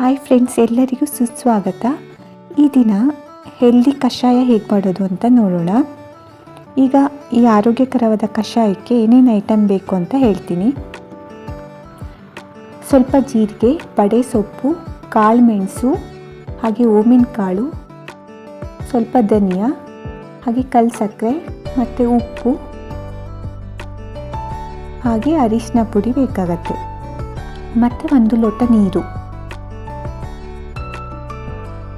Hi friends ಎಲ್ಲರಿಗೂ ಸುಸ್ವಾಗತ. ಈ ದಿನ ಹೆಲ್ದಿ ಕಷಾಯ ಹೇಗೆ ಮಾಡೋದು ಅಂತ ನೋಡೋಣ. ಈಗ ಈ ಆರೋಗ್ಯಕರವಾದ ಕಷಾಯಕ್ಕೆ ಏನೇನು ಐಟಮ್ ಬೇಕು ಅಂತ ಹೇಳ್ತೀನಿ. ಸ್ವಲ್ಪ ಜೀರಿಗೆ, ಬಡೆ ಸೊಪ್ಪು, ಕಾಳು ಮೆಣಸು, ಹಾಗೆ ಓಮಿನ ಕಾಳು, ಸ್ವಲ್ಪ ಧನಿಯಾ, ಹಾಗೆ ಕಲ್ ಸಕ್ಕರೆ ಮತ್ತು ಉಪ್ಪು, ಹಾಗೆ ಅರಿಶಿನ ಪುಡಿ ಬೇಕಾಗತ್ತೆ. ಮತ್ತು ಒಂದು ಲೋಟ ನೀರು.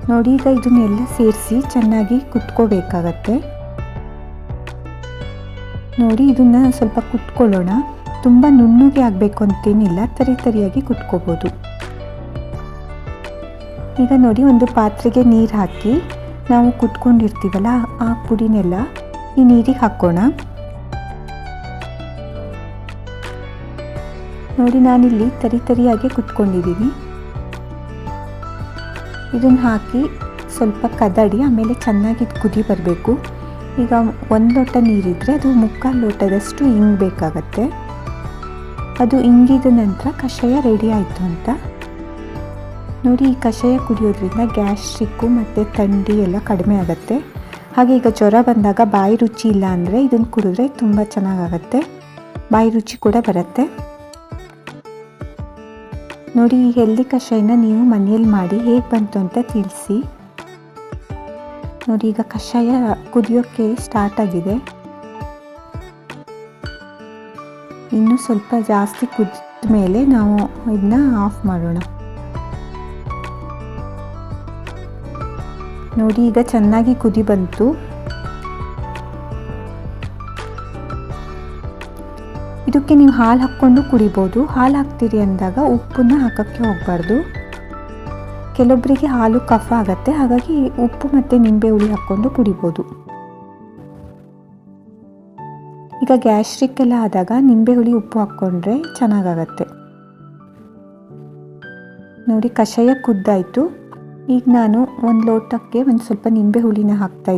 ನೋಡಿ, ಈಗ ಇದನ್ನೆಲ್ಲ ಸೇರಿಸಿ ಚೆನ್ನಾಗಿ ಕುತ್ಕೋಬೇಕಾಗತ್ತೆ. ನೋಡಿ, ಇದನ್ನ ಸ್ವಲ್ಪ ಕುತ್ಕೊಳ್ಳೋಣ. ತುಂಬ ನುಣ್ಣಗೆ ಆಗಬೇಕು ಅಂತೇನಿಲ್ಲ, ತರಿ ತರಿಯಾಗಿ ಕುಟ್ಕೋಬೋದು ಈಗ ನೋಡಿ, ಒಂದು ಪಾತ್ರೆಗೆ ನೀರು ಹಾಕಿ ನಾವು ಕುಟ್ಕೊಂಡಿರ್ತೀವಲ್ಲ ಆ ಪುಡಿನೆಲ್ಲ ಈ ನೀರಿಗೆ ಹಾಕೋಣ. ನೋಡಿ, ನಾನಿಲ್ಲಿ ತರಿ ತರಿಯಾಗಿ ಕುಟ್ಕೊಂಡಿದ್ದೀನಿ ಇದನ್ನು ಹಾಕಿ ಸ್ವಲ್ಪ ಕದಡಿ, ಆಮೇಲೆ ಚೆನ್ನಾಗಿ ಕುದಿ ಬರಬೇಕು. ಈಗ ಒಂದು ಲೋಟ ನೀರಿದ್ದರೆ ಅದು ಮುಕ್ಕಾಲು ಲೋಟದಷ್ಟು ಹಿಂಗೆ ಬೇಕಾಗತ್ತೆ. ಅದು ಇಂಗಿದ ನಂತರ ಕಷಾಯ ರೆಡಿ ಆಯಿತು ಅಂತ. ನೋಡಿ, ಈ ಕಷಾಯ ಕುಡಿಯೋದ್ರಿಂದ ಗ್ಯಾಸ್ಟ್ರಿಕ್ಕು ಮತ್ತು ಥಂಡಿ ಎಲ್ಲ ಕಡಿಮೆ ಆಗುತ್ತೆ. ಹಾಗೆ ಈಗ ಜ್ವರ ಬಂದಾಗ ಬಾಯಿ ರುಚಿ ಇಲ್ಲ ಅಂದರೆ ಇದನ್ನು ಕುಡಿದ್ರೆ ತುಂಬ ಚೆನ್ನಾಗಾಗತ್ತೆ. ಬಾಯಿ ರುಚಿ ಕೂಡ ಬರುತ್ತೆ. ನೋಡಿ, ಈ ಹೆಲ್ದಿ ಕಷಾಯನ ನೀವು ಮನೆಯಲ್ಲಿ ಮಾಡಿ ಹೇಗೆ ಬಂತು ಅಂತ ತಿಳಿಸಿ. ನೋಡಿ, ಈಗ ಕಷಾಯ ಕುದಿಯೋಕ್ಕೆ ಸ್ಟಾರ್ಟ್ ಆಗಿದೆ. ಇನ್ನು ಸ್ವಲ್ಪ ಜಾಸ್ತಿ ಕುದಿದ ಮೇಲೆ ನಾವು ಇದನ್ನ ಆಫ್ ಮಾಡೋಣ. ನೋಡಿ, ಈಗ ಚೆನ್ನಾಗಿ ಕುದಿ ಬಂತು. ಇದಕ್ಕೆ ನೀವು ಹಾಲು ಹಾಕ್ಕೊಂಡು ಕುಡಿಬೋದು. ಹಾಲು ಹಾಕ್ತೀರಿ ಅಂದಾಗ ಉಪ್ಪನ್ನ ಹಾಕೋಕ್ಕೆ ಹೋಗಬಾರ್ದು. ಕೆಲವೊಬ್ಬರಿಗೆ ಹಾಲು ಕಫ ಆಗತ್ತೆ. ಹಾಗಾಗಿ ಉಪ್ಪು ಮತ್ತು ನಿಂಬೆ ಹುಳಿ ಹಾಕ್ಕೊಂಡು ಕುಡಿಬೋದು. ಈಗ ಗ್ಯಾಸ್ಟ್ರಿಕ್ ಎಲ್ಲ ಆದಾಗ ನಿಂಬೆ ಹುಳಿ ಉಪ್ಪು ಹಾಕ್ಕೊಂಡ್ರೆ ಚೆನ್ನಾಗಾಗತ್ತೆ. ನೋಡಿ, ಕಷಾಯ ಕುದ್ದಾಯಿತು. ಈಗ ನಾನು ಒಂದು ಲೋಟಕ್ಕೆ ಒಂದು ಸ್ವಲ್ಪ ನಿಂಬೆ ಹುಳಿನ ಹಾಕ್ತಾ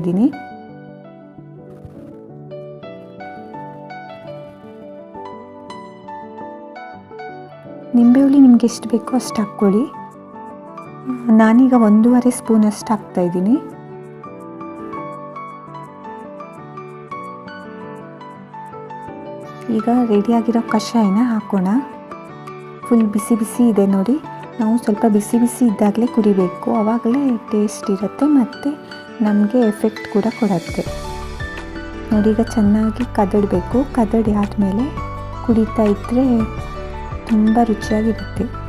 ನಿಂಬೆ ಹುಳಿ ನಿಮ್ಗೆ ಎಷ್ಟು ಬೇಕೋ ಅಷ್ಟು ಹಾಕ್ಕೊಳ್ಳಿ. ನಾನೀಗ ಒಂದೂವರೆ ಸ್ಪೂನ್ ಅಷ್ಟು ಹಾಕ್ತಾ ಇದ್ದೀನಿ. ಈಗ ರೆಡಿಯಾಗಿರೋ ಕಷಾಯನ ಹಾಕೋಣ. ಫುಲ್ ಬಿಸಿ ಬಿಸಿ ಇದೆ ನೋಡಿ. ನಾವು ಸ್ವಲ್ಪ ಬಿಸಿ ಬಿಸಿ ಇದ್ದಾಗಲೇ ಕುಡಿಬೇಕು. ಆವಾಗಲೇ ಟೇಸ್ಟ್ ಇರುತ್ತೆ ಮತ್ತು ನಮಗೆ ಎಫೆಕ್ಟ್ ಕೂಡ ಕೊಡುತ್ತೆ. ನೋಡಿ, ಈಗ ಚೆನ್ನಾಗಿ ಕದಡಬೇಕು. ಕದಡಿ ಆದಮೇಲೆ ಕುಡಿತಾ ಇದ್ದರೆ 분발을 취하게 됐대.